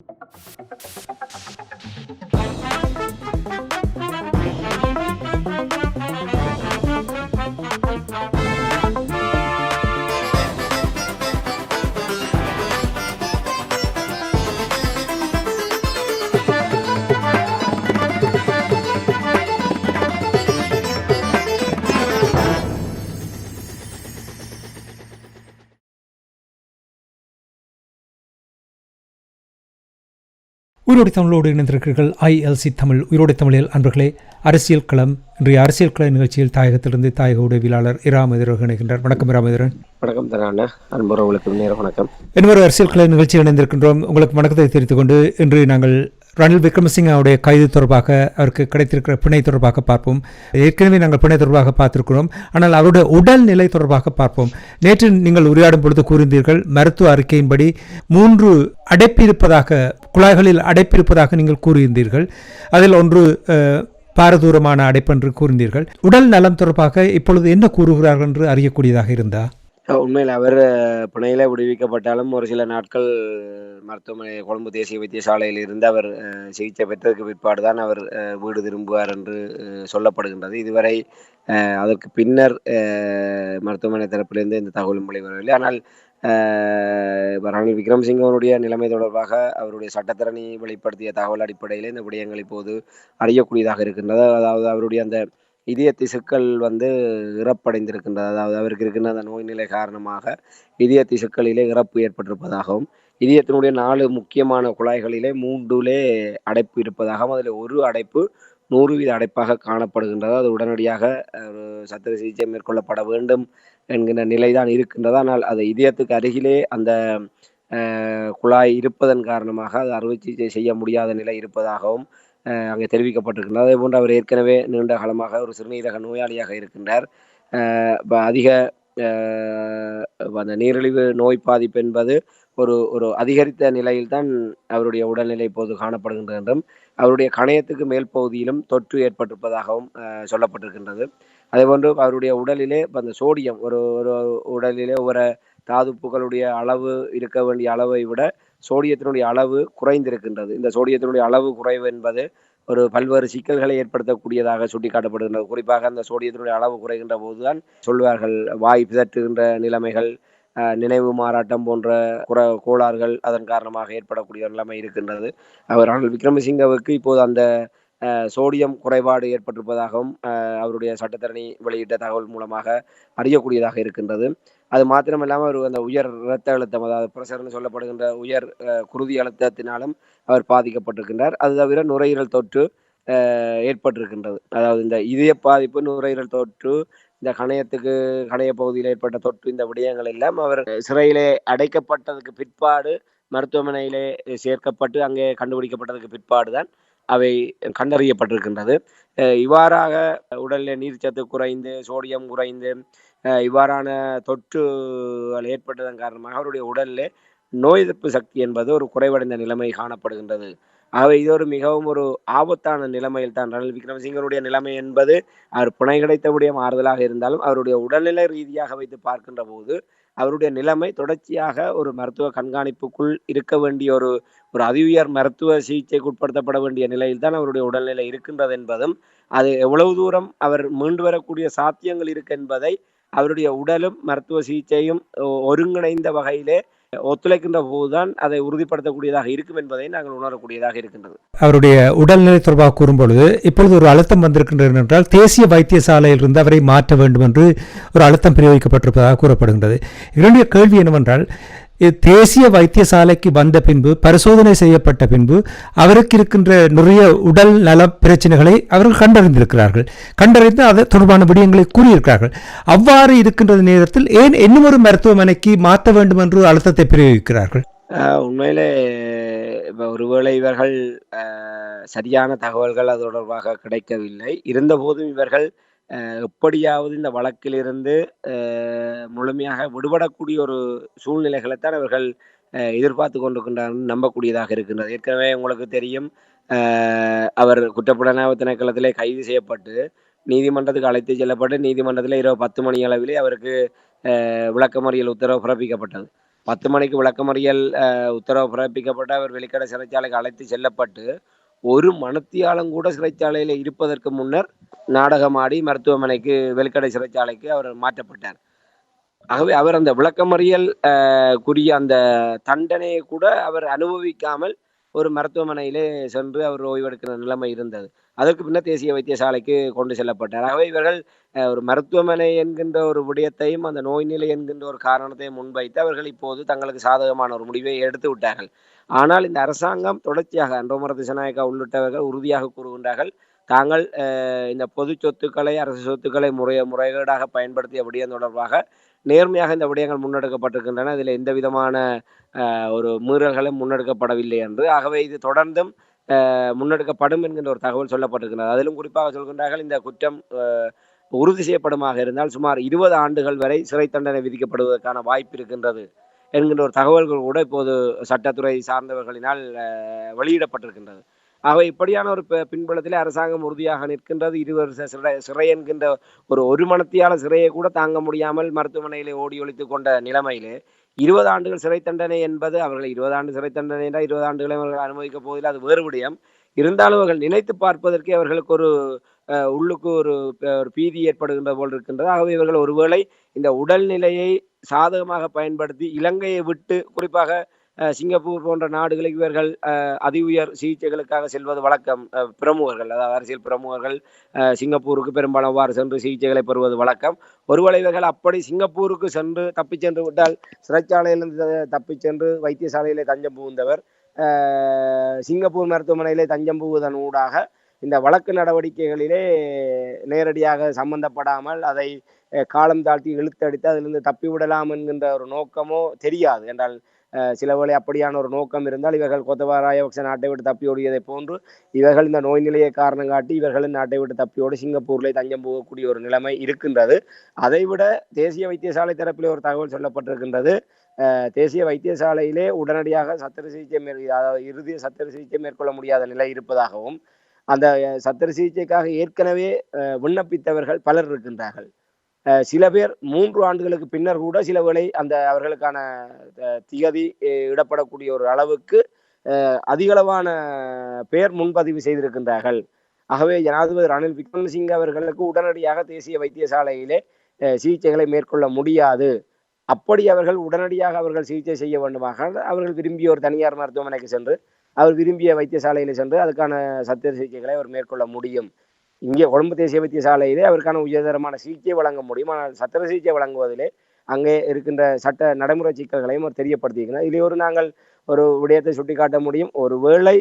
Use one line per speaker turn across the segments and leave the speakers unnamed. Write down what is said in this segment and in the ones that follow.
Thank you. உயிரோடு தமிழோடு இணைந்திருக்கிறீர்கள். ஐஎல்சி தமிழ் உயிரோடு தமிழில். அன்பர்களே அரசியல் களம் இன்றைய அரசியல் கள நிகழ்ச்சியில் தாயகத்திலிருந்து தாயக உதவியாளர் இராமதிரன் இணைகின்றார். வணக்கம் இராமதிரன்
வணக்கம் தரான அன்புறவங்களுக்கு நேர வணக்கம்.
இன்னொரு அரசியல் கள நிகழ்ச்சியில் இணைந்திருக்கின்றோம். உங்களுக்கு வணக்கத்தை தெரிவித்துக் கொண்டு இன்று நாங்கள் ரணில் விக்ரமசிங்க அவருடைய கைது தொடர்பாக அவருக்கு கிடைத்திருக்கிற பிணை தொடர்பாக பார்ப்போம். ஏற்கனவே நாங்கள் பிணை தொடர்பாக பார்த்திருக்கிறோம். ஆனால் அவருடைய உடல்நிலை தொடர்பாக பார்ப்போம். நேற்று நீங்கள் உரையாடும் பொழுது கூறியிருந்தீர்கள் மருத்துவ அறிக்கையின்படி மூன்று அடைப்பிருப்பதாக குழாய்களில் அடைப்பிருப்பதாக நீங்கள் கூறியிருந்தீர்கள். அதில் ஒன்று பாரதூரமான அடைப்பு என்று கூறினீர்கள் உடல் நலம் தொடர்பாக இப்பொழுது என்ன கூறுகிறார்கள் என்று அறியக்கூடியதாக
இருந்தால் உண்மையில் அவர் புனையில விடுவிக்கப்பட்டாலும் ஒரு சில நாட்கள் மருத்துவமனை கொழும்பு தேசிய வைத்தியசாலையில் இருந்து அவர் சிகிச்சை பெற்றதற்கு பிற்பாடு தான் அவர் வீடு திரும்புவார் என்று சொல்லப்படுகின்றது. இதுவரை அதற்கு பின்னர் மருத்துவமனை தரப்பிலிருந்து இந்த தகவலும் வெளிவரவில்லை. ஆனால் அஹ், இப்ப ரணில் நிலைமை தொடர்பாக அவருடைய சட்டத்திறனை வெளிப்படுத்திய தகவல் அடிப்படையில் இந்த விடயங்கள் இப்போது அறியக்கூடியதாக இருக்கின்றது. அதாவது அவருடைய அந்த இதய திசுக்கள் வந்து இறப்படைந்திருக்கின்றது. அதாவது அவருக்கு இருக்கின்ற அந்த நோய் நிலை காரணமாக இதய திசுக்களிலே இறப்பு ஏற்பட்டிருப்பதாகவும் இதயத்தினுடைய நாலு முக்கியமான குழாய்களிலே மூன்றுலே அடைப்பு இருப்பதாகவும் அதில் ஒரு அடைப்பு நூறு வீத அடைப்பாக காணப்படுகின்றது. அது உடனடியாக ஒரு சத்திர சிகிச்சை மேற்கொள்ளப்பட வேண்டும் என்கின்ற நிலைதான் இருக்கின்றது. ஆனால் அது இதயத்துக்கு அருகிலே அந்த குழாய் இருப்பதன் காரணமாக அது அறுவை சிகிச்சை செய்ய முடியாத நிலை இருப்பதாகவும் அங்கே தெரிவிக்கப்பட்டிருக்கின்றது அதே போன்று அவர் ஏற்கனவே நீண்ட காலமாக ஒரு சிறுநீரக நோயாளியாக இருக்கின்றார். இப்போ அதிக அந்த நீரிழிவு நோய் பாதிப்பு என்பது ஒரு ஒரு அதிகரித்த நிலையில்தான் அவருடைய உடல்நிலை இப்போது காணப்படுகின்றது என்றும் அவருடைய கணையத்துக்கு மேல் பகுதியிலும் தொற்று ஏற்பட்டிருப்பதாகவும் சொல்லப்பட்டிருக்கின்றது. அதேபோன்று அவருடைய உடலிலே இப்ப அந்த சோடியம் ஒரு ஒரு உடலிலே ஒரு தாதுப்புகளுடைய அளவு இருக்க வேண்டிய அளவை விட சோடியத்தினுடைய அளவு குறைந்திருக்கின்றது. இந்த சோடியத்தினுடைய அளவு குறைவு என்பது ஒரு பல்வேறு சிக்கல்களை ஏற்படுத்தக்கூடியதாக சுட்டிக்காட்டப்படுகின்றது. குறிப்பாக அந்த சோடியத்தினுடைய அளவு குறைகின்ற போதுதான் சொல்வார்கள் வாய் பிதற்றுகின்ற நிலைமைகள் அஹ், நினைவு மாறாட்டம் போன்ற குற கோளாறுகள் அதன் காரணமாக ஏற்படக்கூடிய நிலைமை இருக்கின்றது. அவர் ஆனால் விக்ரமசிங்கவுக்கு இப்போது அந்த அஹ், சோடியம் குறைபாடு ஏற்பட்டிருப்பதாகவும் அஹ், அவருடைய சட்டத்தரணி வெளியிட்ட தகவல் மூலமாக அறியக்கூடியதாக இருக்கின்றது. அது மாத்திரமில்லாமல் அவர் அந்த உயர் இரத்த அழுத்தம் அதாவது பிரஷர்னு சொல்லப்படுகின்ற உயர் குருதி அழுத்தத்தினாலும் அவர் பாதிக்கப்பட்டிருக்கின்றார். அது தவிர நுரையீரல் தொற்று ஏற்பட்டிருக்கின்றது. அதாவது இந்த இதய பாதிப்பு நுரையீரல் தொற்று இந்த கணையத்துக்கு கணைய பகுதியில் ஏற்பட்ட தொற்று இந்த விடயங்கள் எல்லாம் அவர் சிறையிலே அடைக்கப்பட்டதுக்கு பிற்பாடு மருத்துவமனையிலே சேர்க்கப்பட்டு அங்கே கண்டுபிடிக்கப்பட்டதுக்கு பிற்பாடு தான் அவை கண்டறியப்பட்டிருக்கின்றது. இவ்வாறாக உடலில் நீர்ச்சத்து குறைந்து சோடியம் குறைந்து இவ்வாறான தொற்றுகள் ஏற்பட்டதன் காரணமாக அவருடைய உடலில் நோய் எதிர்ப்பு சக்தி என்பது ஒரு குறைவடைந்த நிலைமை காணப்படுகின்றது. ஆகவே இது ஒரு மிகவும் ஒரு ஆபத்தான நிலைமையில் தான் ரணில் விக்ரமசிங்கருடைய நிலைமை என்பது அவர் புனை கிடைத்தவுடைய மாறுதலாக இருந்தாலும் அவருடைய உடல்நிலை ரீதியாக வைத்து பார்க்கின்ற போது அவருடைய நிலைமை தொடர்ச்சியாக ஒரு மருத்துவ கண்காணிப்புக்குள் இருக்க வேண்டிய ஒரு ஒரு அதிஉயர் மருத்துவ சிகிச்சைக்கு உட்படுத்தப்பட வேண்டிய நிலையில் தான் அவருடைய உடல்நிலை இருக்கின்றது என்பதும் அது எவ்வளவு தூரம் அவர் மீண்டு வரக்கூடிய சாத்தியங்கள் இருக்கு என்பதை அவருடைய உடலும் மருத்துவ சிகிச்சையும் ஒருங்கிணைந்த வகையிலே ஒத்துழைக்கின்ற போதுதான் அதை உறுதிப்படுத்தக்கூடியதாக இருக்கும் என்பதை நாங்கள் உணரக்கூடியதாக இருக்கின்றது.
அவருடைய உடல்நிலை தொடர்பாக கூறும்பொழுது இப்பொழுது ஒரு அழுத்தம் வந்திருக்கின்றது என்றால் தேசிய வைத்தியசாலையில் இருந்து அவரை மாற்ற வேண்டும் என்று ஒரு அழுத்தம் பிரயோகிக்கப்பட்டிருப்பதாக கூறப்படுகின்றது. என்னுடைய கேள்வி என்னவென்றால் தேசிய வைத்தியசாலைக்கு வந்த பின்பு பரிசோதனை செய்யப்பட்ட பின்பு அவருக்கு இருக்கின்ற நிறைய உடல் நல பிரச்சனைகளை அவர்கள் கண்டறிந்திருக்கிறார்கள். கண்டறிந்து அது தொடர்பான விடயங்களை கூறியிருக்கிறார்கள். அவ்வாறு இருக்கின்ற நேரத்தில் ஏன் இன்னும் ஒரு மருத்துவமனைக்கு மாற்ற வேண்டும் என்று அழுத்தத்தை பிரயோகிக்கிறார்கள்?
ஆஹ் உண்மையிலே இப்போ ஒருவேளை இவர்கள் சரியான தகவல்கள் அது தொடர்பாக கிடைக்கவில்லை. இருந்தபோதும் இவர்கள் எப்படியாவது இந்த வழக்கிலிருந்து முழுமையாக விடுபடக்கூடிய ஒரு சூழ்நிலைகளைத்தான் அவர்கள் எதிர்பார்த்து கொண்டிருக்கின்றார்கள் நம்பக்கூடியதாக இருக்கின்றது. ஏற்கனவே உங்களுக்கு தெரியும் ஆஹ் அவர் குற்றப்புலனாய்வு திணைக்களத்திலே கைது செய்யப்பட்டு நீதிமன்றத்துக்கு அழைத்து செல்லப்பட்டு நீதிமன்றத்தில் இரவு பத்து மணி அளவிலே அவருக்கு விளக்கமறியல் உத்தரவு பிறப்பிக்கப்பட்டது. பத்து மணிக்கு விளக்கமறியல் உத்தரவு பிறப்பிக்கப்பட்டு அவர் வெளிக்கடை சிறைச்சாலைக்கு அழைத்து செல்லப்பட்டு ஒரு மனத்தியாலும் கூட சிறைச்சாலையில் இருப்பதற்கு முன்னர் நாடகமாடி மருத்துவமனைக்கு வெளிக்கடை சிறைச்சாலைக்கு அவர் மாற்றப்பட்டார். ஆகவே அவர் அந்த விளக்கமறியல் குறிய அந்த தண்டனையை கூட அவர் அனுபவிக்காமல் ஒரு மருத்துவமனையிலே சென்று அவர் ஓய்வெடுக்கிற நிலைமை இருந்தது. அதற்கு பின்னர் தேசிய வைத்தியசாலைக்கு கொண்டு செல்லப்பட்டார். ஆகவே இவர்கள் ஒரு மருத்துவமனை என்கின்ற ஒரு விடயத்தையும் அந்த நோய் நிலை என்கின்ற ஒரு காரணத்தையும் முன்வைத்து அவர்கள் இப்போது தங்களுக்கு சாதகமான ஒரு முடிவை எடுத்து விட்டார்கள். ஆனால் இந்த அரசாங்கம் தொடர்ச்சியாக அன்றோமர திசநாயக்கா உள்ளிட்டவர்கள் உறுதியாக கூறுகின்றார்கள் தாங்கள் இந்த பொது சொத்துக்களை அரசு சொத்துக்களை முறைய முறைகேடாக பயன்படுத்திய விடயம் தொடர்பாக நேர்மையாக இந்த விடயங்கள் முன்னெடுக்கப்பட்டிருக்கின்றன. இதில் எந்த விதமான ஒரு மீறல்களும் முன்னெடுக்கப்படவில்லை என்று. ஆகவே இது தொடர்ந்தும் முன்னெடுக்கப்படும் என்கின்ற ஒரு தகவல் சொல்லப்பட்டிருக்கிறது. அதிலும் குறிப்பாக சொல்கின்றார்கள் இந்த குற்றம் உறுதி செய்யப்படுமாக இருந்தால் சுமார் இருபது ஆண்டுகள் வரை சிறை தண்டனை விதிக்கப்படுவதற்கான வாய்ப்பு இருக்கின்றது என்கின்ற ஒரு தகவல்கள் கூட இப்போது சட்டத்துறை சார்ந்தவர்களினால் வெளியிடப்பட்டிருக்கின்றது. ஆகவே இப்படியான ஒரு பின்புலத்தில் அரசாங்கம் உறுதியாக நிற்கின்றது. இரு வருஷ சிறை சிறை என்கின்ற ஒரு ஒரு மணத்தியால சிறையை கூட தாங்க முடியாமல் மருத்துவமனையிலே ஓடி ஒழித்து கொண்ட நிலைமையிலே இருபது ஆண்டுகள் சிறை தண்டனை என்பது அவர்கள் இருபது ஆண்டு சிறை தண்டனை என்றால் இருபது ஆண்டுகளை அவர்கள் அனுமதிக்க போவதில்லை அது வேறு விடயம். இருந்தாலும் அவர்கள் நினைத்து பார்ப்பதற்கே அவர்களுக்கு ஒரு உள்ளுக்கு ஒரு ஒரு பீதி ஏற்படுகின்ற போல் இருக்கின்றது. ஆகவே இவர்கள் ஒருவேளை இந்த உடல்நிலையை சாதகமாக பயன்படுத்தி இலங்கையை விட்டு குறிப்பாக சிங்கப்பூர் போன்ற நாடுகளுக்கு இவர்கள் அஹ், அதி உயர் சிகிச்சைகளுக்காக செல்வது வழக்கம். அஹ், பிரமுகர்கள் அதாவது அரசியல் பிரமுகர்கள் சிங்கப்பூருக்கு பெரும்பாலும் அவ்வாறு சென்று சிகிச்சைகளை பெறுவது வழக்கம். ஒருவேளை இவர்கள் அப்படி சிங்கப்பூருக்கு சென்று தப்பிச் சென்று விட்டால் சிறைச்சாலையிலிருந்து தப்பிச் சென்று வைத்தியசாலையிலே தஞ்சம் புகுந்தவர். அஹ், சிங்கப்பூர் மருத்துவமனையிலே தஞ்சம் புகுவதன் ஊடாக இந்த வழக்கு நடவடிக்கைகளிலே நேரடியாக சம்பந்தப்படாமல் அதை காலம் தாழ்த்தி இழுத்தடித்து அதிலிருந்து தப்பி விடலாம் என்கின்ற ஒரு நோக்கமோ தெரியாது. என்றால் அஹ், அப்படியான ஒரு நோக்கம் இருந்தால் இவர்கள் கோத்தபா ராயபக்ச நாட்டை விட்டு தப்பி ஓடியதை போன்று இவர்கள் இந்த நோய் நிலையை காரணம் காட்டி இவர்களும் நாட்டை விட்டு தப்பியோடு சிங்கப்பூரிலே தஞ்சம் போகக்கூடிய ஒரு நிலைமை இருக்கின்றது. அதைவிட தேசிய வைத்தியசாலை தரப்பிலே ஒரு தகவல் சொல்லப்பட்டிருக்கின்றது. அஹ், தேசிய வைத்தியசாலையிலே உடனடியாக சத்திர சிகிச்சை மேற் அதாவது இறுதி சத்திர சிகிச்சை மேற்கொள்ள முடியாத நிலை இருப்பதாகவும் அந்த சத்திர சிகிச்சைக்காக ஏற்கனவே அஹ், விண்ணப்பித்தவர்கள் பலர் இருக்கின்றார்கள். சில பேர் மூன்று ஆண்டுகளுக்கு பின்னர் கூட சில வேளை அந்த அவர்களுக்கான திகதி இடப்படக்கூடிய ஒரு அளவுக்கு அஹ், அதிகளவான பேர் முன்பதிவு செய்திருக்கின்றார்கள். ஆகவே ஜனாதிபதி ரணில் விக்ரமசிங்க அவர்களுக்கு உடனடியாக தேசிய வைத்தியசாலையிலே அஹ், சிகிச்சைகளை மேற்கொள்ள முடியாது. அப்படி அவர்கள் உடனடியாக அவர்கள் சிகிச்சை செய்ய வேண்டுமாக அவர்கள் விரும்பிய ஒரு தனியார் மருத்துவமனைக்கு சென்று அவர் விரும்பிய வைத்தியசாலையில் சென்று அதுக்கான சத்திர சிகிச்சைகளை அவர் மேற்கொள்ள முடியும். இங்கே கொழும்பு தேசிய வைத்தியசாலையிலே அவருக்கான உயர்தரமான சிகிச்சை வழங்க முடியும். ஆனால் சத்திர சிகிச்சை வழங்குவதிலே அங்கே இருக்கின்ற சட்ட நடைமுறை சிக்கல்களையும் அவர் தெரியப்படுத்தியிருக்கிறார். இதில் ஒரு நாங்கள் ஒரு விடயத்தை சுட்டிக்காட்ட முடியும். ஒருவேளை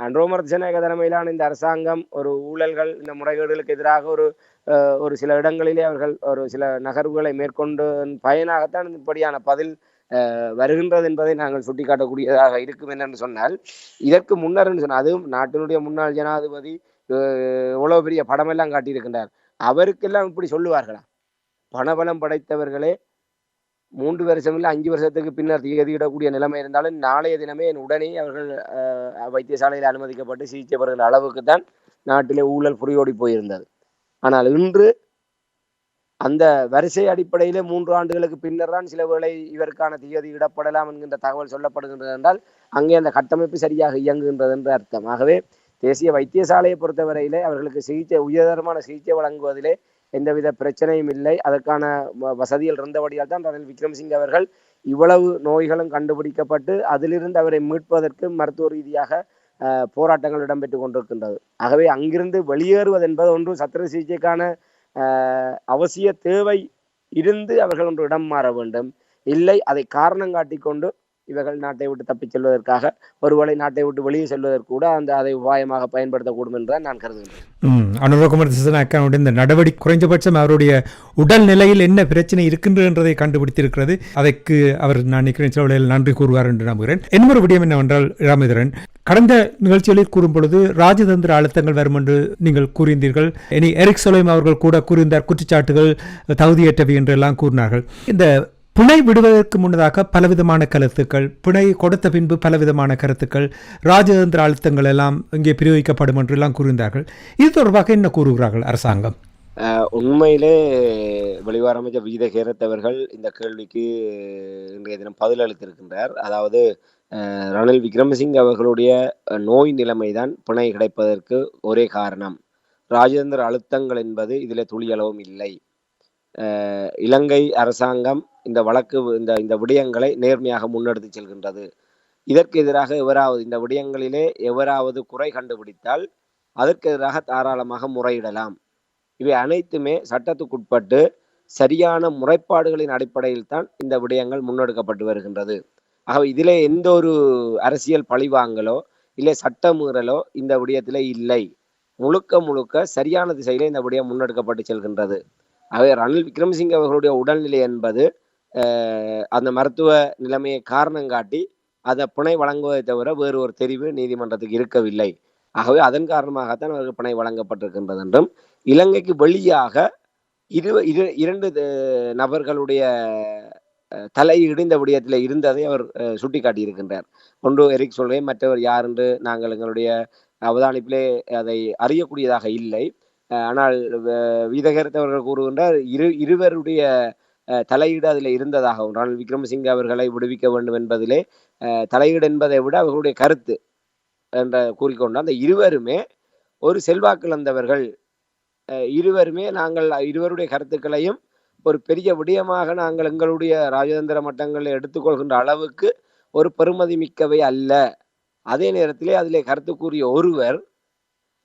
அன்ரோமர் திசநாயக தலைமையிலான இந்த அரசாங்கம் ஒரு ஊழல்கள் இந்த முறைகேடுகளுக்கு எதிராக ஒரு அஹ், ஒரு சில இடங்களிலே அவர்கள் ஒரு சில நகர்வுகளை மேற்கொண்டு பயனாகத்தான் இப்படியான பதில் அஹ், வருகின்றது என்பதை நாங்கள் சுட்டிக்காட்டக்கூடியதாக இருக்கும் என்னென்று சொன்னால் இதற்கு முன்னர் என்று சொன்னால் அதுவும் நாட்டினுடைய முன்னாள் ஜனாதிபதி அஹ், பெரிய படமெல்லாம் காட்டியிருக்கின்றார். அவருக்கெல்லாம் இப்படி சொல்லுவார்களா? பணபலம் படைத்தவர்களே மூன்று வருஷம் இல்லை அஞ்சு வருஷத்துக்கு பின்னர் திகதியிடக்கூடிய நிலைமை இருந்தாலும் நாளைய தினமே என் உடனே அவர்கள் வைத்தியசாலையில் அனுமதிக்கப்பட்டு சிகிச்சை பெறுகிற அளவுக்கு தான் நாட்டிலே ஊழல் புரியோடி போயிருந்தது. ஆனால் இன்று அந்த வரிசை அடிப்படையிலே மூன்று ஆண்டுகளுக்கு பின்னர் தான் சில வேளை இவருக்கான திகதி இடப்படலாம் என்கின்ற தகவல் சொல்லப்படுகின்றது என்றால் அங்கே அந்த கட்டமைப்பு சரியாக இயங்குகின்றது என்று அர்த்தம். ஆகவே தேசிய வைத்தியசாலையை பொறுத்தவரையிலே அவர்களுக்கு சிகிச்சை உயர்தரமான சிகிச்சை வழங்குவதிலே எந்தவித பிரச்சனையும் இல்லை. அதற்கான வ- வசதிகள் இருந்தபடியால் தான் ரணில் விக்ரமசிங்க அவர்கள் இவ்வளவு நோய்களும் கண்டுபிடிக்கப்பட்டு அதிலிருந்து அவரை மீட்பதற்கு மருத்துவ ரீதியாக போராட்டங்கள் இடம்பெற்று கொண்டிருக்கின்றது. ஆகவே அங்கிருந்து வெளியேறுவது என்பது ஒன்று சத்திர சிகிச்சைக்கான அவசிய தேவை இருந்து அவர்கள் ஒன்று இடம் மாற வேண்டும். இல்லை அதை காரணம் காட்டிக்கொண்டு இவர்கள் நாட்டை விட்டு தப்பிச் செல்வதற்காக ஒருவேளை நாட்டை விட்டு வெளியே செல்வதற்கு கூட அந்த அதை உபாயமாக பயன்படுத்தக்கூடும் என்றுதான் நான் கருதுகிறேன்.
ம் அனுரகுமார் திசநாயக்காவுடைய இந்த நடவடிக்கை குறைஞ்சபட்சம் அவருடைய உடல் நிலையில் என்ன பிரச்சனை இருக்கின்றதை கண்டுபிடித்திருக்கிறது. அதற்கு அவர் நான் நிற்கிறேன். சில நன்றி கூறுவார் என்று நம்புகிறேன். இன்னொரு விடயம் என்னவென்றால் ராமேந்திரன் கடந்த நிகழ்ச்சிகளில் கூறும் பொழுது ராஜதந்திர அழுத்தங்கள் வரும் என்று நீங்கள் கூறியிருந்தீர்கள். இனி எரிக் சொலைம் அவர்கள் கூட கூறியிருந்தார். குற்றச்சாட்டுகள் தகுதியற்றவை என்றெல்லாம் கூறினார்கள். இந்த பிணை விடுவதற்கு முன்னதாக பலவிதமான கருத்துக்கள் பிணை கொடுத்த பின்பு பலவிதமான கருத்துக்கள் ராஜதந்திர அழுத்தங்கள் எல்லாம் இங்கே பிரயோகிக்கப்படும் என்றெல்லாம் கூறுகிறார்கள் இது தொடர்பாக என்ன கூறுகிறார்கள் அரசாங்கம்?
உண்மையிலே வெளிவார அமைச்சர் வீத கேரத்தவர்கள் இந்த கேள்விக்கு இன்றைய தினம் பதில் அளித்திருக்கின்றார். அதாவது ரணில் விக்ரமசிங் அவர்களுடைய நோய் நிலைமைதான் பிணை கிடைப்பதற்கு ஒரே காரணம். ராஜேந்திர அழுத்தங்கள் என்பது இதில் துளியளவும் இல்லை. இலங்கை அரசாங்கம் இந்த வழக்கு இந்த இந்த விடயங்களை நேர்மையாக முன்னெடுத்து செல்கின்றது. இதற்கு எதிராக எவராவது இந்த விடயங்களிலே எவராவது குறை கண்டுபிடித்தால் அதற்கு எதிராக தாராளமாக முறையிடலாம். இவை அனைத்துமே சட்டத்துக்குட்பட்டு சரியான முறைப்பாடுகளின் அடிப்படையில் தான் இந்த விடயங்கள் முன்னெடுக்கப்பட்டு வருகின்றது. ஆகவே இதிலே எந்த ஒரு அரசியல் பழிவாங்கலோ இல்லை சட்டமீறலோ இந்த விடயத்திலே இல்லை. முழுக்க முழுக்க சரியான திசையிலே இந்த விடயம் முன்னெடுக்கப்பட்டு செல்கின்றது. ஆகவே ரணில் விக்ரமசிங்க அவர்களுடைய உடல்நிலை என்பது அந்த மருத்துவ நிலைமையை காரணம் காட்டி அதை புனை வழங்குவதை தவிர வேறு ஒரு தெரிவு நீதிமன்றத்துக்கு இருக்கவில்லை. ஆகவே அதன் காரணமாகத்தான் அவருக்கு பிணை வழங்கப்பட்டிருக்கின்றது என்றும் இலங்கைக்கு வெளியாக இரு இரு இரண்டு நபர்களுடைய தலை தலையீடு இந்த விடயத்தில் இருந்ததை அவர் சுட்டிக்காட்டியிருக்கின்றார். ஒன்று எரிக் சொல்றேன் மற்றவர் யார் என்று நாங்கள் எங்களுடைய அவதானிப்பிலே அதை அறியக்கூடியதாக இல்லை. ஆனால் வ- வீதகரத் அவர்கள் கூறுகின்றார் இரு இருவருடைய தலையீடு அதில் இருந்ததாகவும் ரணில் விக்ரமசிங்க அவர்களை விடுவிக்க வேண்டும் என்பதிலே தலையீடு என்பதை விட அவர்களுடைய கருத்து என்ற கூறிக்கொண்டு அந்த இருவருமே ஒரு செல்வாக்கிழந்தவர்கள் இழந்தவர்கள். இருவருமே நாங்கள் இருவருடைய கருத்துக்களையும் ஒரு பெரிய விடயமாக நாங்கள் எங்களுடைய ராஜதந்திர மட்டங்களில் எடுத்துக்கொள்கின்ற அளவுக்கு ஒரு பெருமதி மிக்கவை அல்ல. அதே நேரத்திலே அதிலே கருத்து கூறிய ஒருவர்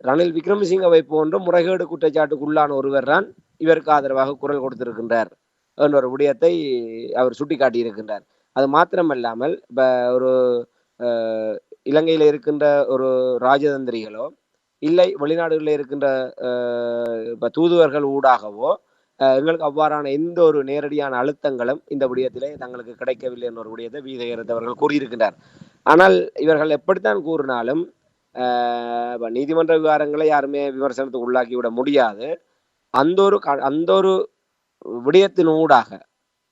ரணில் விக்ரமசிங்கவை போன்ற முறைகேடு குற்றச்சாட்டுக்குள்ளான ஒருவர் தான் இவருக்கு ஆதரவாக குரல் கொடுத்திருக்கின்றார் என்ற ஒரு விடயத்தை அவர் சுட்டிக்காட்டியிருக்கின்றார். அது மாத்திரமல்லாமல் இப்போ ஒரு இலங்கையில் இருக்கின்ற ஒரு ராஜதந்திரிகளோ இல்லை வெளிநாடுகளில் இருக்கின்ற அஹ், தூதுவர்கள் ஊடாகவோ அஹ், எங்களுக்கு அவ்வாறான எந்த ஒரு நேரடியான அழுத்தங்களும் இந்த விடயத்திலே தங்களுக்கு கிடைக்கவில்லை என்ற ஒரு விடயத்தை வீதகரத் அவர்கள் கூறியிருக்கின்றார். ஆனால் இவர்கள் எப்படித்தான் கூறினாலும் நீதிமன்ற விவகாரங்களை யாருமே விமர்சனத்துக்கு உள்ளாக்கி விட முடியாது. அந்த ஒரு க- அந்த ஒரு விடயத்தின் ஊடாக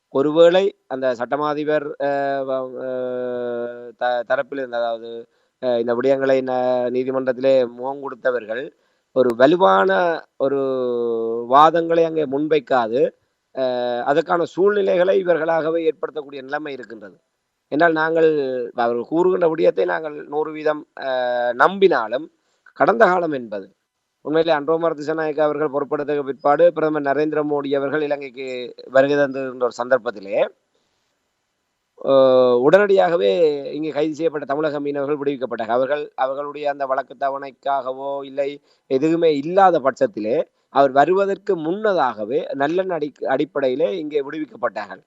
ஒருவேளை அந்த சட்டமாதிபர் அஹ், த தரப்பில் இருந்த அதாவது அஹ், இந்த விடயங்களை ந- நீதிமன்றத்திலே முகம் கொடுத்தவர்கள் ஒரு வலுவான ஒரு வாதங்களை அங்கே முன்வைக்காது. அதற்கான சூழ்நிலைகளை இவர்களாகவே ஏற்படுத்தக்கூடிய நிலைமை இருக்கின்றது. என்றால் நாங்கள் அவர்கள் கூறுகின்ற விடயத்தை நாங்கள் நூறு வீதம் அஹ், நம்பினாலும் கடந்த காலம் என்பது. உண்மையிலே அன்றோமர் திசநாயக்க அவர்கள் பொறுப்படுத்த பிற்பாடு பிரதமர் நரேந்திர மோடி அவர்கள் இலங்கைக்கு வருகை தந்திருந்த ஒரு சந்தர்ப்பத்திலே உடனடியாகவே இங்கே கைது செய்யப்பட்ட தமிழக மீனவர்கள் விடுவிக்கப்பட்டார்கள். அவர்கள் அவர்களுடைய அந்த வழக்கு தவணைக்காகவோ இல்லை எதுவுமே இல்லாத பட்சத்திலே அவர் வருவதற்கு முன்னதாகவே நல்ல அடி அடிப்படையிலே இங்கே விடுவிக்கப்பட்டார்கள்.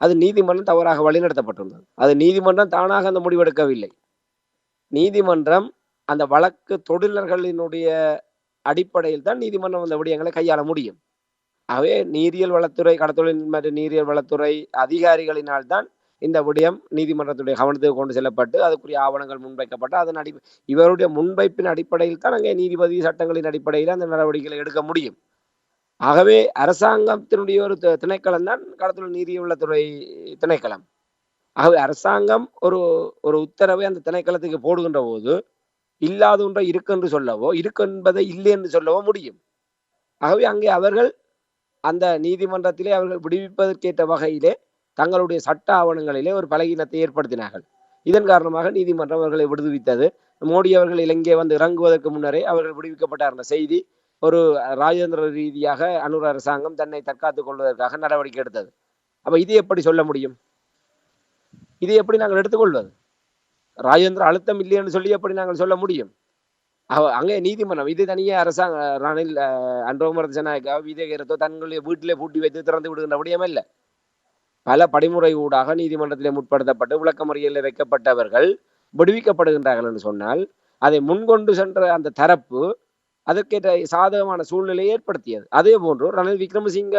அது நீதிமன்றம் தவறாக வழிநடத்தப்பட்டுள்ளது. அது நீதிமன்றம் தானாக அந்த முடிவெடுக்கவில்லை. நீதிமன்றம் அந்த வழக்கு தொழிலர்களினுடைய அடிப்படையில் தான் நீதிமன்றம் அந்த விடயங்களை கையாள முடியும். ஆகவே நீரியல் வளத்துறை கடத்தொழில் மற்றும் நீரியல் வளத்துறை அதிகாரிகளினால் தான் இந்த விடயம் நீதிமன்றத்துடைய கவனத்துக்கு கொண்டு செல்லப்பட்டு அதுக்குரிய ஆவணங்கள் முன்வைக்கப்பட்டு அதன் அடி இவருடைய முன்வைப்பின் அடிப்படையில் தான் அங்கே நீதிபதி சட்டங்களின் அடிப்படையில் அந்த நடவடிக்கைகளை எடுக்க முடியும். ஆகவே அரசாங்கத்தினுடைய ஒரு திணைக்களம் தான் கடத்தொழில் நீரியல் துறை திணைக்களம். ஆகவே அரசாங்கம் ஒரு ஒரு உத்தரவை அந்த திணைக்களத்துக்கு போடுகின்ற போது இல்லாத ஒன்றை இருக்கு என்று சொல்லவோ இருக்கு என்பதை இல்லை என்று சொல்லவோ முடியும். ஆகவே அங்கே அவர்கள் அந்த நீதிமன்றத்திலே அவர்கள் விடுவிப்பதற்கேற்ற வகையிலே தங்களுடைய சட்ட ஆவணங்களிலே ஒரு பலகீனத்தை ஏற்படுத்தினார்கள். இதன் காரணமாக நீதிமன்றம் அவர்களை விடுவித்தது. மோடி அவர்கள் இலங்கை வந்து இறங்குவதற்கு முன்னரே அவர்கள் விடுவிக்கப்பட்டார். செய்தி ஒரு ராஜேந்திர ரீதியாக அனுர அரசாங்கம் தன்னை தற்காத்துக் கொள்வதற்காக நடவடிக்கை எடுத்தது. அப்ப இது எப்படி சொல்ல முடியும்? இதை எப்படி நாங்கள் எடுத்துக்கொள்வது? ராஜேந்திர அழுத்தம் இல்லை என்று சொல்லி எப்படி நாங்கள் சொல்ல முடியும்? அங்கே நீதிமன்றம் இது தனியே அரசாங்க ரணில் அஹ், அன்றோமர் ஜனநாயகா விதேகரத்தோ தங்களுடைய வீட்டிலே பூட்டி வைத்து திறந்து விடுகின்ற விடயம் இல்லை பல படிமுறை ஊடாக நீதிமன்றத்திலே முற்படுத்தப்பட்டு விளக்கமறியலில் வைக்கப்பட்டவர்கள் விடுவிக்கப்படுகின்றார்கள் என்று சொன்னால் அதை முன்கொண்டு சென்ற அந்த தரப்பு அதற்கேற்ற சாதகமான சூழ்நிலையை ஏற்படுத்தியது. அதே போன்று ரணில் விக்ரமசிங்க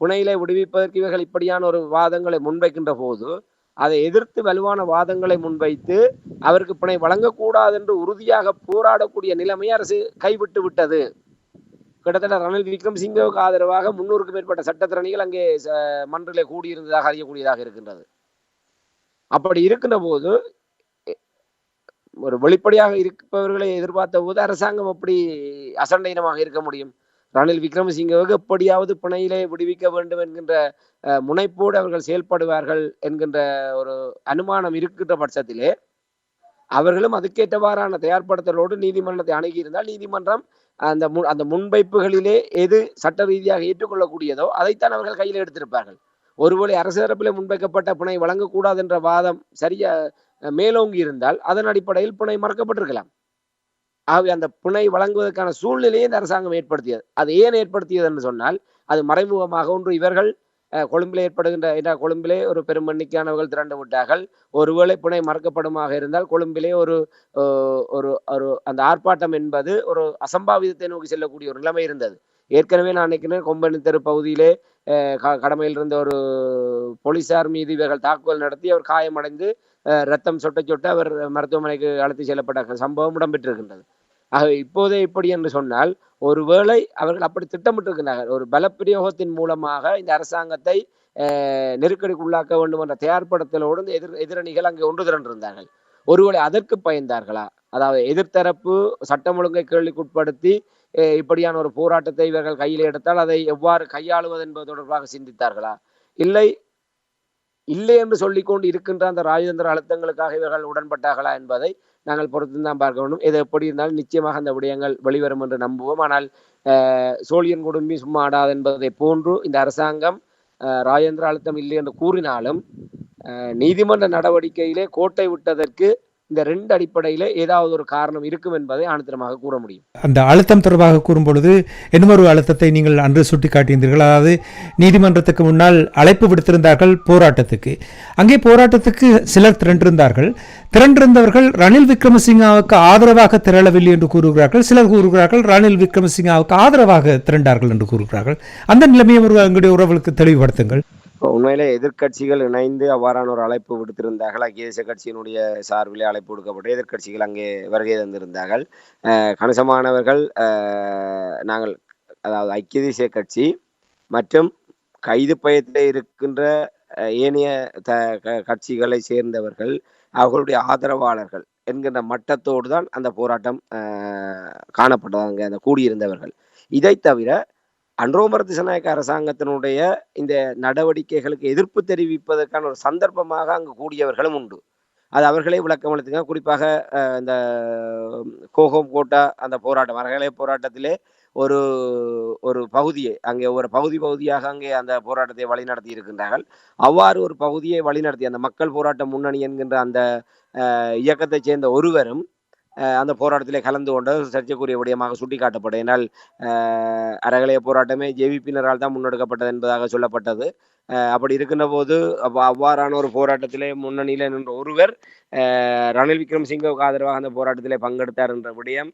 புனையிலே விடுவிப்பதற்கு இவர்கள் இப்படியான ஒரு வாதங்களை முன்வைக்கின்ற போது அதை எதிர்த்து வலுவான வாதங்களை முன்வைத்து அவருக்கு பிணை வழங்கக்கூடாது என்று உறுதியாக போராடக்கூடிய நிலைமை அரசு கைவிட்டு விட்டது. கிட்டத்தட்ட ரணில் விக்ரம்சிங்கவுக்கு ஆதரவாக முன்னூறுக்கும் மேற்பட்ட சட்டத்திறனிகள் அங்கே மன்றிலே கூடியிருந்ததாக அறியக்கூடியதாக இருக்கின்றது. அப்படி இருக்கின்ற போது ஒரு வெளிப்படையாக இருப்பவர்களை எதிர்பார்த்த போது அரசாங்கம் எப்படி அசண்டையினமாக இருக்க முடியும். ரணில் விக்ரமசிங்கவுக்கு எப்படியாவது பிணையிலே விடுவிக்க வேண்டும் என்கின்ற அஹ், முனைப்போடு அவர்கள் செயல்படுவார்கள் என்கின்ற ஒரு அனுமானம் இருக்கின்ற பட்சத்திலே அவர்களும் அதுக்கேற்றவாறான தயார்படுத்தலோடு நீதிமன்றத்தை அணுகியிருந்தால் நீதிமன்றம் அந்த மு அந்த முன்வைப்புகளிலே எது சட்ட ரீதியாக ஏற்றுக்கொள்ளக்கூடியதோ அதைத்தான் அவர்கள் கையில் எடுத்திருப்பார்கள். ஒருவேளை அரசு தரப்பிலே முன்வைக்கப்பட்ட பிணை வழங்கக்கூடாது என்ற வாதம் சரியா மேலோங்கி இருந்தால் அதன் அடிப்படையில் புனை மறக்கப்பட்டிருக்கலாம். ஆகவே அந்த புனை வழங்குவதற்கான சூழ்நிலையை இந்த அரசாங்கம் ஏற்படுத்தியது. அது ஏன் ஏற்படுத்தியது என்று சொன்னால் அது மறைமுகமாக ஒன்று இவர்கள் அஹ், கொழும்பிலே ஏற்படுகின்ற ஏன்னா கொழும்பிலே ஒரு பெரும் எண்ணிக்கையானவர்கள் திரண்டு விட்டார்கள். ஒருவேளை புனை மறக்கப்படுமாக இருந்தால் கொழும்பிலே ஒரு அஹ், ஒரு ஒரு அந்த ஆர்ப்பாட்டம் என்பது ஒரு அசம்பாவிதத்தை நோக்கி செல்லக்கூடிய ஒரு நிலைமை இருந்தது. ஏற்கனவே நான் நினைக்கிறேன் கொம்பனி தெரு பகுதியிலே அஹ், க- கடமையில் இருந்த ஒரு போலீசார் மீது இவர்கள் தாக்குதல் நடத்தி அவர் காயமடைந்து ரத்தம் சொட்ட சொட்ட அவர் மருத்துவமனைக்கு அழைத்து செல்லப்பட்ட சம்பவம் இடம்பெற்றிருக்கின்றது. ஆகவே இப்போதே இப்படி என்று சொன்னால் ஒருவேளை அவர்கள் அப்படி திட்டமிட்டிருக்கிறார்கள் ஒரு பலப்பிரயோகத்தின் மூலமாக இந்த அரசாங்கத்தை அஹ், நெருக்கடிக்குள்ளாக்க வேண்டும் என்ற தயார்படுத்தலோடு எதிர் எதிரணிகள் அங்கே ஒன்று திரண்டிருந்தார்கள். ஒருவேளை அதற்கு பயந்தார்களா? அதாவது எதிர்த்தரப்பு சட்டம் ஒழுங்கை கேள்விக்குட்படுத்தி அஹ், இப்படியான ஒரு போராட்டத்தை இவர்கள் கையில் எடுத்தால் அதை எவ்வாறு கையாளுவது என்பது தொடர்பாக சிந்தித்தார்களா? இல்லை இல்லை என்று சொல்லிக்கொண்டு இருக்கின்ற அந்த ராஜதந்திர அழுத்தங்களுக்காக இவர்கள் உடன்பட்டார்களா என்பதை நாங்கள் பொறுத்து தான் பார்க்க வேண்டும். இது எப்படி இருந்தாலும் நிச்சயமாக அந்த விடயங்கள் வெளிவரும் என்று நம்புவோம். ஆனால் அஹ், சோழியன் குடும்பி சும்மா ஆடாது என்பதை போன்று இந்த அரசாங்கம் அஹ், ராஜேந்திர அழுத்தம் இல்லை என்று கூறினாலும் நீதிமன்ற நடவடிக்கையிலே கோட்டை விட்டதற்கு இந்த ரெண்டு அடிப்படையில் ஏதாவது ஒரு காரணம் இருக்கும் என்பதை ஆணித்தரமாக கூற முடியும்.
அந்த அழுத்தம் தொடர்பாக கூறும்பொழுது இன்னொரு அழுத்தத்தை நீங்கள் அன்று சுட்டிக்காட்டியிருந்தீர்கள். அதாவது நீதிமன்றத்துக்கு முன்னால் அழைப்பு விடுத்திருந்தார்கள் போராட்டத்துக்கு. அங்கே போராட்டத்துக்கு சிலர் திரண்டிருந்தார்கள். திரண்டிருந்தவர்கள் ரணில் விக்ரமசிங்காவுக்கு ஆதரவாக திரளவில்லை என்று கூறுகிறார்கள். சிலர் கூறுகிறார்கள் ரணில் விக்ரமசிங்காவுக்கு ஆதரவாக திரண்டார்கள் என்று கூறுகிறார்கள். அந்த நிலைமையை ஒரு எங்களுடைய உறவுகளுக்கு தெளிவுபடுத்துங்கள்.
உண்மையிலே எதிர்க்கட்சிகள் இணைந்து அவ்வாறான ஒரு அழைப்பு விடுத்திருந்தார்கள். ஐக்கிய தேசிய கட்சியினுடைய சார்பிலே அழைப்பு விடுக்கப்பட்டு எதிர்க்கட்சிகள் அங்கே வருகை தந்திருந்தார்கள். அஹ் கணிசமானவர்கள் நாங்கள் அதாவது ஐக்கிய தேசிய கட்சி மற்றும் கைது பயத்திலே இருக்கின்ற ஏனைய த க- கட்சிகளை சேர்ந்தவர்கள் அவர்களுடைய ஆதரவாளர்கள் என்கின்ற மட்டத்தோடு தான் அந்த போராட்டம் காணப்பட்டதாங்க காணப்பட்டது. அங்கே அந்த கூடியிருந்தவர்கள். இதை தவிர அன்றோமரத்து திசநாயக்க அரசாங்கத்தினுடைய இந்த நடவடிக்கைகளுக்கு எதிர்ப்பு தெரிவிப்பதற்கான ஒரு சந்தர்ப்பமாக அங்கு கூடியவர்களும் உண்டு. அது அவர்களே விளக்கம் அளித்துங்க. குறிப்பாக இந்த கோகோம் கோட்டா அந்த போராட்டம் அறகலை போராட்டத்திலே ஒரு ஒரு பகுதியை அங்கே ஒரு பகுதி பகுதியாக அங்கே அந்த போராட்டத்தை வழிநடத்தி இருக்கின்றார்கள். அவ்வாறு ஒரு பகுதியை வழிநடத்தி அந்த மக்கள் போராட்ட முன்னணி என்கின்ற அந்த இயக்கத்தைச் சேர்ந்த ஒருவரும் அந்த போராட்டத்திலே கலந்து கொண்டது சர்ச்சைக்குரிய விடயமாக சுட்டிக்காட்டப்படுகிறனால் அஹ், அறகலைய போராட்டமே ஜேவிபியினரால் தான் முன்னெடுக்கப்பட்டது என்பதாக சொல்லப்பட்டது. அஹ், அப்படி இருக்கின்ற போது அவ்வாறான ஒரு போராட்டத்திலே முன்னணியில் நின்ற ஒருவர் அஹ், ரணில் விக்ரமசிங்கவுக்கு ஆதரவாக அந்த போராட்டத்திலே பங்கெடுத்தார் என்ற விடயம்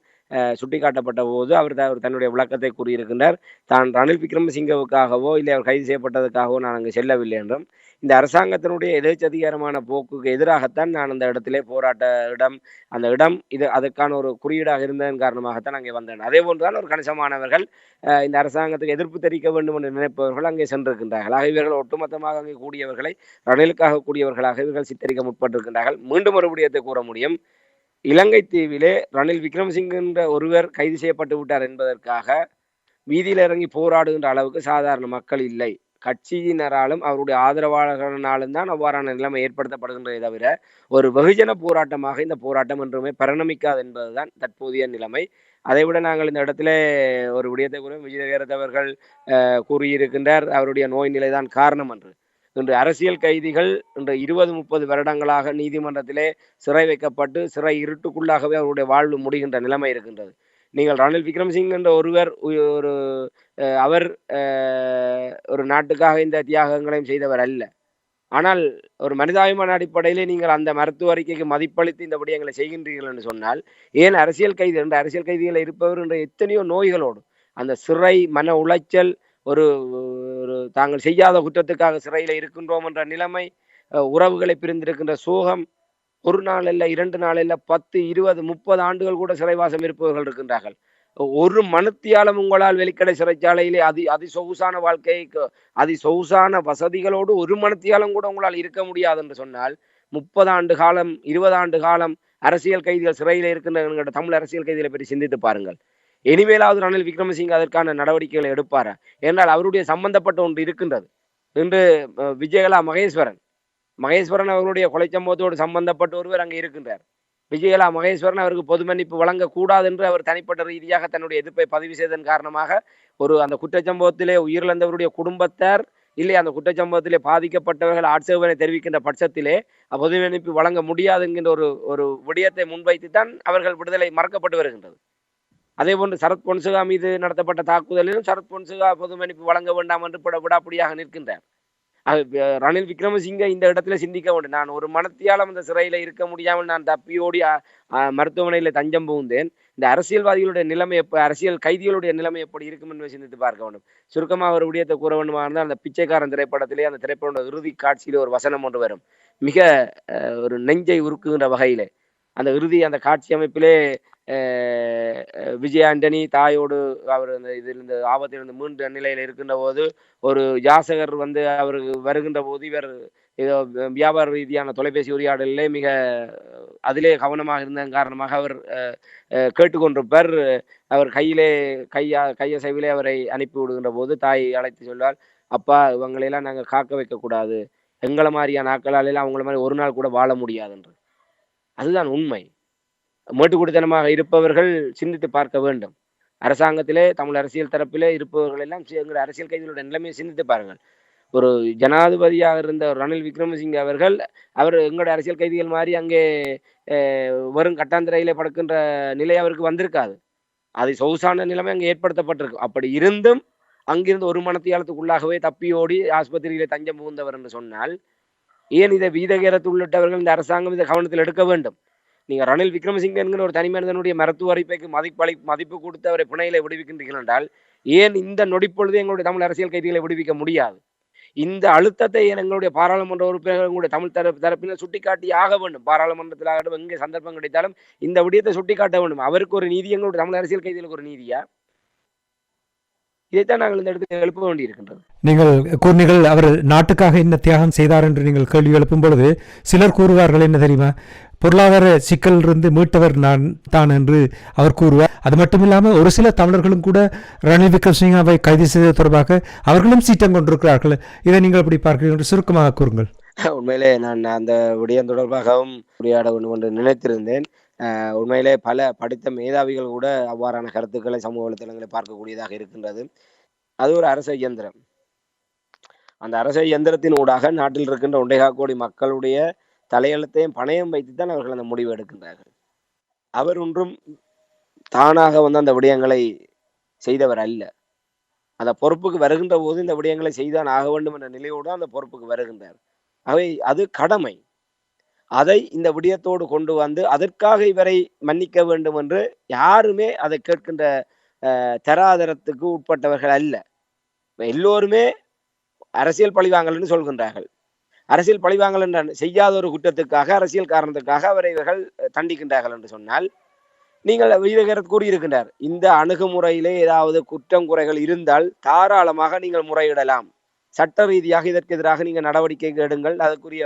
சுட்டிக்காட்டப்பட்ட போது அவர் அவர் தன்னுடைய விளக்கத்தை கூறியிருக்கின்றார். தான் ரணில் விக்ரமசிங்கவுக்காகவோ இல்லை அவர் கைது செய்யப்பட்டதுக்காகவோ நான் அங்கு செல்லவில்லை என்றும் இந்த அரசாங்கத்தினுடைய எதேச்சதிகாரமான போக்குக்கு எதிராகத்தான் நான் அந்த இடத்திலே போராட்ட இடம் அந்த இடம் இது அதற்கான ஒரு குறியீடாக இருந்ததன் காரணமாகத்தான் அங்கே வந்தேன். அதே போன்றுதான் ஒரு கணிசமானவர்கள் அஹ், இந்த அரசாங்கத்துக்கு எதிர்ப்பு தெரிவிக்க வேண்டும் என்று நினைப்பவர்கள் அங்கே சென்றிருக்கின்றார்கள். ஆக இவர்கள் ஒட்டுமொத்தமாக அங்கே கூடியவர்களை ரணிலுக்காக கூடியவர்களாக இவர்கள் சித்தரிக்க முற்பட்டிருக்கின்றார்கள். மீண்டும் ஒரு விடயத்தை கூற முடியும். இலங்கை தீவிலே ரணில் விக்ரமசிங்கன்ற ஒருவர் கைது செய்யப்பட்டு விட்டார் என்பதற்காக வீதியில் இறங்கி போராடுகின்ற அளவுக்கு சாதாரண மக்கள் இல்லை. கட்சியினராலும் அவருடைய ஆதரவாளர்களாலும் தான் அவ்வாறான நிலைமை ஏற்படுத்தப்படுகின்றதை தவிர ஒரு வெகுஜன போராட்டமாக இந்த போராட்டம் என்றுமே பரிணமிக்காது என்பதுதான் தற்போதைய நிலைமை. அதைவிட நாங்கள் இந்த இடத்துல ஒரு விடயத்தை கூட விஜயகரத் அவர்கள் கூறியிருக்கின்றார் அவருடைய நோய் நிலைதான் காரணம் என்று. இன்று அரசியல் கைதிகள் இன்று இருபது முப்பது வருடங்களாக நீதிமன்றத்திலே சிறை வைக்கப்பட்டு சிறை இருட்டுக்குள்ளாகவே அவருடைய வாழ்வு முடிகின்ற நிலைமை இருக்கின்றது. நீங்கள் ரணில் விக்ரமசிங் என்ற ஒருவர் உ- ஒரு அவர் ஒரு நாட்டுக்காக இந்த தியாகங்களையும் செய்தவர் அல்ல. ஆனால் ஒரு மனிதாபிமான அடிப்படையிலே நீங்கள் அந்த மருத்துவ அறிக்கைக்கு மதிப்பளித்து இந்த விடயங்களை செய்கின்றீர்கள் என்று சொன்னால் ஏன் அரசியல் கைதி என்ற அரசியல் கைதிகள் இருப்பவர் என்ற எத்தனையோ நோய்களோடு அந்த சிறை மன உளைச்சல் ஒரு ஒரு தாங்கள் செய்யாத குற்றத்துக்காக சிறையில் இருக்கின்றோம் என்ற நிலைமை உறவுகளை பிரிந்திருக்கின்ற சோகம் ஒரு நாள் இல்லை இரண்டு நாள் இல்லை பத்து இருபது முப்பது ஆண்டுகள் கூட சிறைவாசம் இருப்பவர்கள் இருக்கின்றார்கள். ஒரு மனத்தியாலும் உங்களால் வெளிக்கடை சிறைச்சாலையிலே அதி அதி சொகுசான வாழ்க்கைக்கு அதி சொகுசான வசதிகளோடு ஒரு மனத்தியாலும் கூட உங்களால் இருக்க முடியாது என்று சொன்னால் முப்பது ஆண்டு காலம் இருபது ஆண்டு காலம் அரசியல் கைதிகள் சிறையில் இருக்கின்ற தமிழ் அரசியல் கைதிகளை பற்றி சிந்தித்து பாருங்கள். இனிமேலாவது ரணில் விக்ரமசிங்க அதற்கான நடவடிக்கைகளை எடுப்பார்? என்றால் அவருடைய சம்பந்தப்பட்ட ஒன்று இருக்கின்றது. இன்று விஜயகலா மகேஸ்வரன். மகேஸ்வரன் அவர்களுடைய கொலை சம்பவத்தோடு சம்பந்தப்பட்ட ஒருவர் அங்கே இருக்கின்றார். விஜயகலா மகேஸ்வரன் அவருக்கு பொது மன்னிப்பு வழங்கக்கூடாது என்று அவர் தனிப்பட்ட ரீதியாக தன்னுடைய எதிர்ப்பை பதிவு செய்ததன் காரணமாக ஒரு அந்த குற்றச்சம்பவத்திலே உயிரிழந்தவருடைய குடும்பத்தார் இல்லை அந்த குற்றச்சம்பவத்திலே பாதிக்கப்பட்டவர்கள் ஆட்சேபனை தெரிவிக்கின்ற பட்சத்திலே பொது மன்னிப்பு வழங்க முடியாது என்கின்ற ஒரு ஒரு விடயத்தை முன்வைத்து தான் அவர்கள் விடுதலை மறக்கப்பட்டு வருகின்றது. அதே போன்று சரத் பொன்சுகா மீது நடத்தப்பட்ட தாக்குதலிலும் சரத் பொன்சுகா பொது மன்னிப்பு வழங்க வேண்டாம் என்று விட விடாப்பிடியாக நிற்கின்றார். ரணில் விக்ரமசிங்க இந்த இடத்துல சிந்திக்க வேண்டும். நான் ஒரு மனத்தியாலம் அந்த சிறையில இருக்க முடியாமல் நான் தப்பியோடி மருத்துவமனையில தஞ்சம் புகுந்தேன். இந்த அரசியல்வாதிகளுடைய நிலைமை எப்ப அரசியல் கைதிகளுடைய நிலைமை எப்படி இருக்கும் என்று சிந்தித்து பார்க்க வேண்டும். சுருக்கமாக ஒரு விடயத்தை கூற வேண்டுமா இருந்தால் அந்த பிச்சைக்காரன் திரைப்படத்திலே அந்த திரைப்பட இறுதி காட்சியிலே ஒரு வசனம் ஒன்று வரும். மிக அஹ், ஒரு நெஞ்சை உருக்குகின்ற வகையிலே. அந்த இறுதி அந்த காட்சி அமைப்பிலே விஜய் ஆண்டனி தாயோடு அவர் அந்த இதில் இந்த ஆபத்திலிருந்து மூன்று நிலையில் இருக்கின்ற போது ஒரு யாசகர் வந்து அவருக்கு வருகின்ற போது இவர் ஏதோ வியாபார ரீதியான தொலைபேசி உரையாடலே மிக அதிலே கவனமாக இருந்ததன் காரணமாக அவர் அஹ், அஹ், கேட்டுக்கொண்டிருப்பார். அவர் கையிலே கையா கையசைவிலே அவரை அனுப்பி விடுகின்ற போது தாய் அழைத்து சொல்வார் அப்பா இவங்களையெல்லாம் நாங்கள் காக்க வைக்கக்கூடாது. எங்களை மாதிரியான ஆக்களாலெல்லாம் அவங்கள மாதிரி ஒரு நாள் கூட வாழ முடியாது என்று அதுதான் உண்மை. மேட்டுக்குடித்தனமாக இருப்பவர்கள் சிந்தித்து பார்க்க வேண்டும். அரசாங்கத்திலே தமிழ் அரசியல் தரப்பிலே இருப்பவர்கள் எல்லாம் எங்கள் அரசியல் கைதிகளுடைய நிலைமையை சிந்தித்து பாருங்கள். ஒரு ஜனாதிபதியாக இருந்த ஒரு ரணில் விக்ரமசிங்கே அவர்கள் அவர் எங்களுடைய அரசியல் கைதிகள் மாதிரி அங்கே அஹ், வெறும் கட்டாந்திரையிலே படுக்கின்ற நிலை அவருக்கு வந்திருக்காது. அது சொகுசான நிலைமை அங்கே ஏற்படுத்தப்பட்டிருக்கு. அப்படி இருந்தும் அங்கிருந்து ஒரு மனத்தியாலத்துக்குள்ளாகவே தப்பியோடி ஆஸ்பத்திரியிலே தஞ்சம் புகுந்தவர் என்று சொன்னால் ஏன் இதை வீதகேரத்து உள்ளிட்டவர்கள் இந்த அரசாங்கம் இதை கவனத்தில் எடுக்க வேண்டும்? நீங்க ரணில் விக்ரமசிங்க என்கிற ஒரு தனி மனிதனுடைய மருத்துவ அறிக்கைக்கு மதிப்பளி மதிப்பு கொடுத்து அவரை புனையில விடுவிக்கின்றீர்கள் என்றால் ஏன் இந்த நொடிப்பொழுது எங்களுடைய தமிழ் அரசியல் கைதிகளை விடுவிக்க முடியாது? இந்த அழுத்தத்தை எங்களுடைய பாராளுமன்ற உறுப்பினர்கள் உங்களுடைய தமிழ் தரப்பு தரப்பினர் சுட்டிக்காட்டி ஆக வேண்டும்? பாராளுமன்றத்தில் ஆகட்டும் எங்கே சந்தர்ப்பம் கிடைத்தாலும் இந்த விடயத்தை சுட்டிக்காட்ட வேண்டும். அவருக்கு ஒரு நீதி எங்களுடைய தமிழ் அரசியல் கைதிகளுக்கு ஒரு நீதியா? இதைத்தான் நாங்கள் இந்த இடத்துல எழுப்ப வேண்டியிருக்கின்றது.
நீங்கள் கூறினீர்கள் அவர் நாட்டுக்காக என்ன தியாகம் செய்தார் என்று நீங்கள் கேள்வி எழுப்பும் பொழுது சிலர் கூறுவார்கள் என்ன தெரியுமா? பொருளாதார சிக்கலிலிருந்து மீட்டவர் நான் தான் என்று அவர் கூறுவார். அது மட்டும் இல்லாமல் ஒரு சில தமிழர்களும் கூட ரணில் விக்ரமசிங்காவை கைது செய்தது தொடர்பாக அவர்களும் சீற்றம் கொண்டிருக்கிறார்கள். இதை நீங்கள் எப்படி பார்க்கிறீர்கள் என்று சுருக்கமாக கூறுங்கள்.
உண்மையிலே நான் அந்த விடயம் தொடர்பாகவும் உரையாட வேண்டும் என்று நினைத்திருந்தேன். உண்மையிலே பல படித்த மேதாவிகள் கூட அவ்வாறான கருத்துக்களை சமூக வலைத்தளங்களை பார்க்கக்கூடியதாக இருக்கின்றது. அது ஒரு அரச இயந்திரம். அந்த அரச இயந்திரத்தின் ஊடாக நாட்டில் இருக்கின்ற ஒன்றேகா கோடி மக்களுடைய தலையெழுத்தையும் பணயம் வைத்துத்தான் அவர்கள் அந்த முடிவு எடுக்கின்றார்கள். அவர் ஒன்றும் தானாக வந்து அந்த விடயங்களை செய்தவர் அல்ல. அந்த பொறுப்புக்கு வருகின்ற போது இந்த விடயங்களை செய்தான் ஆக வேண்டும் என்ற நிலையோடு அந்த பொறுப்புக்கு வருகின்றார். அவை அது கடமை. அதை இந்த விடயத்தோடு கொண்டு வந்து அதற்காக இவரை மன்னிக்க வேண்டும் என்று யாருமே அதை கேட்கின்ற தராதரத்துக்கு உட்பட்டவர்கள் அல்ல. எல்லோருமே அரசியல் பழிவாங்கல்னு சொல்கின்றார்கள். அரசியல் பழிவாங்கல் என்ற செய்யாத ஒரு குற்றத்துக்காக அரசியல் காரணத்துக்காக அவரை இவர்கள் தண்டிக்கின்றார்கள் என்று சொன்னால் நீங்கள் வீரகரத் கூறியிருக்கின்றார் இந்த அணுகுமுறையிலே ஏதாவது குற்றம் குறைகள் இருந்தால் தாராளமாக நீங்கள் முறையிடலாம். சட்ட ரீதியாக இதற்கு எதிராக நீங்கள் நடவடிக்கை எடுங்கள் அதற்குரிய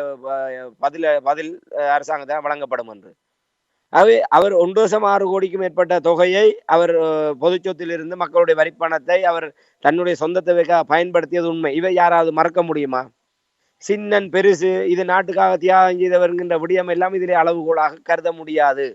பதில பதில் அரசாங்கத்தால் வழங்கப்படும் என்று. அவை அவர் ஒன்று தசம் ஆறு கோடிக்கும் மேற்பட்ட தொகையை அவர் பொது சொத்திலிருந்து மக்களுடைய வரிப்பணத்தை அவர் தன்னுடைய சொந்தத்தை பயன்படுத்தியது உண்மை. இவை யாராவது மறக்க முடியுமா? சின்னன் பெருசு இது நாட்டுக்காக தியாகம் செய்தவர்கின்ற விடயம் எல்லாம் இதிலே அளவுகோலாக கருத முடியாது.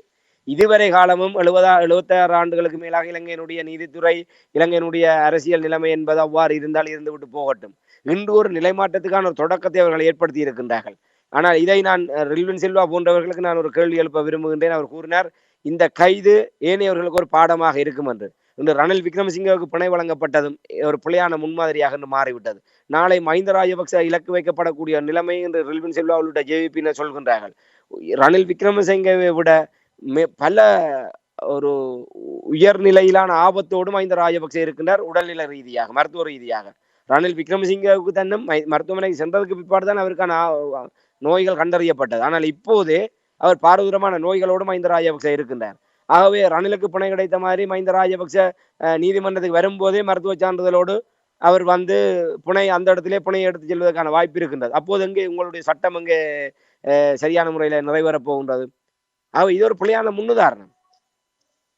இதுவரை காலமும் எழுபதா எழுபத்தாறு ஆண்டுகளுக்கு மேலாக இலங்கையினுடைய நீதித்துறை இலங்கையினுடைய அரசியல் நிலைமை என்பது அவ்வாறு இருந்தால் இருந்துவிட்டு போகட்டும். இன்று ஒரு நிலைமாற்றத்துக்கான ஒரு தொடக்கத்தை அவர்கள் ஏற்படுத்தி இருக்கின்றார்கள். ஆனால் இதை நான் ரில்வின் செல்வா போன்றவர்களுக்கு நான் ஒரு கேள்வி எழுப்ப விரும்புகின்றேன். அவர் கூறினார் இந்த கைது ஏனையவர்களுக்கு ஒரு பாடமாக இருக்கும் என்று. இன்று ரணில் விக்ரமசிங்கவுக்கு பிணை வழங்கப்பட்டதும் ஒரு பிழையான முன்மாதிரியாக இன்று மாறிவிட்டது. நாளை மஹிந்த ராஜபக்ச இலக்கு வைக்கப்படக்கூடிய நிலைமை என்று ரில்வின் செல்வா உள்ளிட்ட ஜேவிபியினர் சொல்கின்றார்கள். ரணில் விக்ரமசிங்கவை விட மே- பல ஒரு உயர்நிலையிலான ஆபத்தோடு மஹிந்த ராஜபக்சே இருக்கின்றார் உடல்நிலை ரீதியாக மருத்துவ ரீதியாக. ரணில் விக்ரமசிங்கவுக்கு தன்னும் மருத்துவமனைக்கு சென்றதுக்கு பிற்பாடு தான் அவருக்கான நோய்கள் கண்டறியப்பட்டது. ஆனால் இப்போதே அவர் பாரதூரமான நோய்களோடு மஹிந்த ராஜபக்சே இருக்கின்றார். ஆகவே ரணிலுக்கு பிணை கிடைத்த மாதிரி மஹிந்த ராஜபக்ச நீதிமன்றத்துக்கு வரும்போதே மருத்துவ சான்றிதழோடு அவர் வந்து புனை அந்த இடத்திலே புனையை எடுத்து செல்வதற்கான வாய்ப்பு இருக்கின்றது. அப்போது எங்கே உங்களுடைய சட்டம் எங்கே அஹ், சரியான முறையில் நிறைவேறப் போகின்றது? ஆக இது ஒரு பிழையான முன்னுதாரணம்.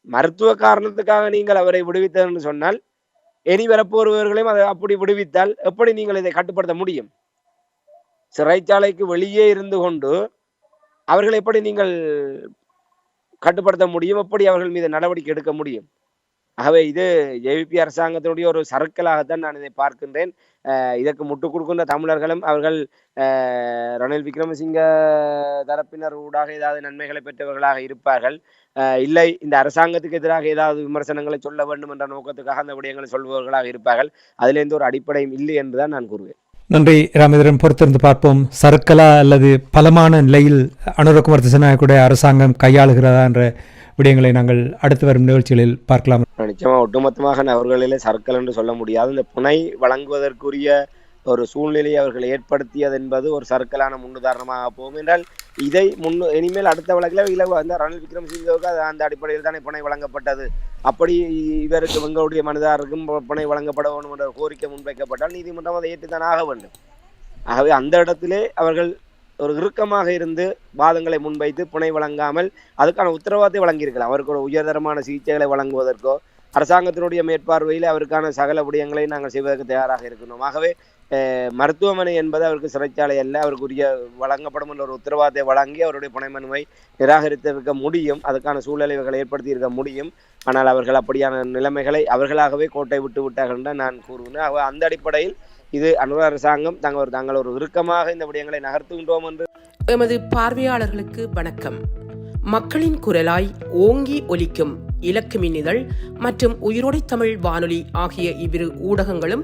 மருத்துவ காரணத்துக்காக நீங்கள் அவரை விடுவித்தது என்று சொன்னால் இனி வரப்போறவர்களையும் அதை அப்படி விடுவித்தால் எப்படி நீங்கள் இதை கட்டுப்படுத்த முடியும்? சிறைச்சாலைக்கு வெளியே இருந்து கொண்டு அவர்களை எப்படி நீங்கள் கட்டுப்படுத்த முடியும். எப்படி அவர்கள் மீது நடவடிக்கை எடுக்க முடியும்? ஆகவே இது ஜேவிபி அரசாங்கத்தினுடைய ஒரு சறுக்கலாகத்தான் நான் இதை பார்க்கின்றேன். இதற்கு முட்டுக் கொடுக்கின்ற தமிழர்களும் அவர்கள் ரணில் விக்ரமசிங்க தரப்பினர் ஊடாக ஏதாவது நன்மைகளை பெற்றவர்களாக இருப்பார்கள். இல்லை இந்த அரசாங்கத்துக்கு எதிராக ஏதாவது விமர்சனங்களை சொல்ல வேண்டும் என்ற நோக்கத்துக்காக அந்த விடயங்களை சொல்பவர்களாக இருப்பார்கள். அதிலேருந்து ஒரு அடிப்படையும் இல்லை என்றுதான் நான் கூறுவேன்.
நன்றி ராமேந்திரன். பொறுத்திருந்து பார்ப்போம். சர்க்கலா அல்லது பலமான நிலையில் அனுரகுமார் திசநாயக்குடைய அரசாங்கம் கையாளுகிறதா என்ற விடயங்களை நாங்கள் அடுத்து வரும் நிகழ்ச்சிகளில் பார்க்கலாம்.
நிச்சயமா ஒட்டுமொத்தமாக அவர்களிலே சர்க்கல் என்று சொல்ல முடியாது. இந்த புனை வழங்குவதற்குரிய ஒரு சூழ்நிலையை அவர்கள் ஏற்படுத்தியது என்பது ஒரு சர்க்கலான முன்னுதாரணமாக போகும். என்றால் இதை முன்னு இனிமேல் அடுத்த வழக்கில் இலவ அந்த ரணில் விக்ரமசிங்கவுக்கு அது அந்த அடிப்படையில் தானே புனை வழங்கப்பட்டது. அப்படி இவருக்கு இவங்களுடைய மனிதாருக்கும் பு- புனை வழங்கப்பட வேண்டும் என்ற கோரிக்கை முன்வைக்கப்பட்டால் நீதிமன்றம் அதை ஏற்றுத்தான் ஆக வேண்டும். ஆகவே அந்த இடத்திலே அவர்கள் ஒரு இறுக்கமாக இருந்து வாதங்களை முன்வைத்து புனை வழங்காமல் அதுக்கான உத்தரவாதத்தை வழங்கியிருக்கலாம். அவருக்கு ஒரு உயர்தரமான சிகிச்சைகளை வழங்குவதற்கோ அரசாங்கத்தினுடைய மேற்பார்வையில் அவருக்கான சகல விடயங்களை நாங்கள் செய்வதற்கு தயாராக இருக்கின்றோம். ஆகவே மருத்துவமனை என்பது அவருக்கு சிறைச்சாலை அல்ல. அவருக்குரிய வழங்கப்படும் என்ற ஒரு உத்தரவாதத்தை வழங்கி அவருடைய புனைமனுவை நிராகரித்து நிராகரித்திருக்க முடியும். அதுக்கான சூழ்நிலைகளை ஏற்படுத்தி இருக்க முடியும். ஆனால் அவர்கள் அப்படியான நிலைமைகளை அவர்களாகவே கோட்டை விட்டு விட்டார்கள் என்று நான் கூறுவேன். அந்த அடிப்படையில் இது அனுர அரசாங்கம் தாங்கள் ஒரு தாங்கள் ஒரு இறுக்கமாக இந்த விடயங்களை நகர்த்துகின்றோம் என்று
எமது பார்வையாளர்களுக்கு வணக்கம். மக்களின் குரலாய் ஓங்கி ஒலிக்கும் இலக்கு மின்னிதழ் மற்றும் உயிரோடை தமிழ் வானொலி ஆகிய இவ்விரு ஊடகங்களும்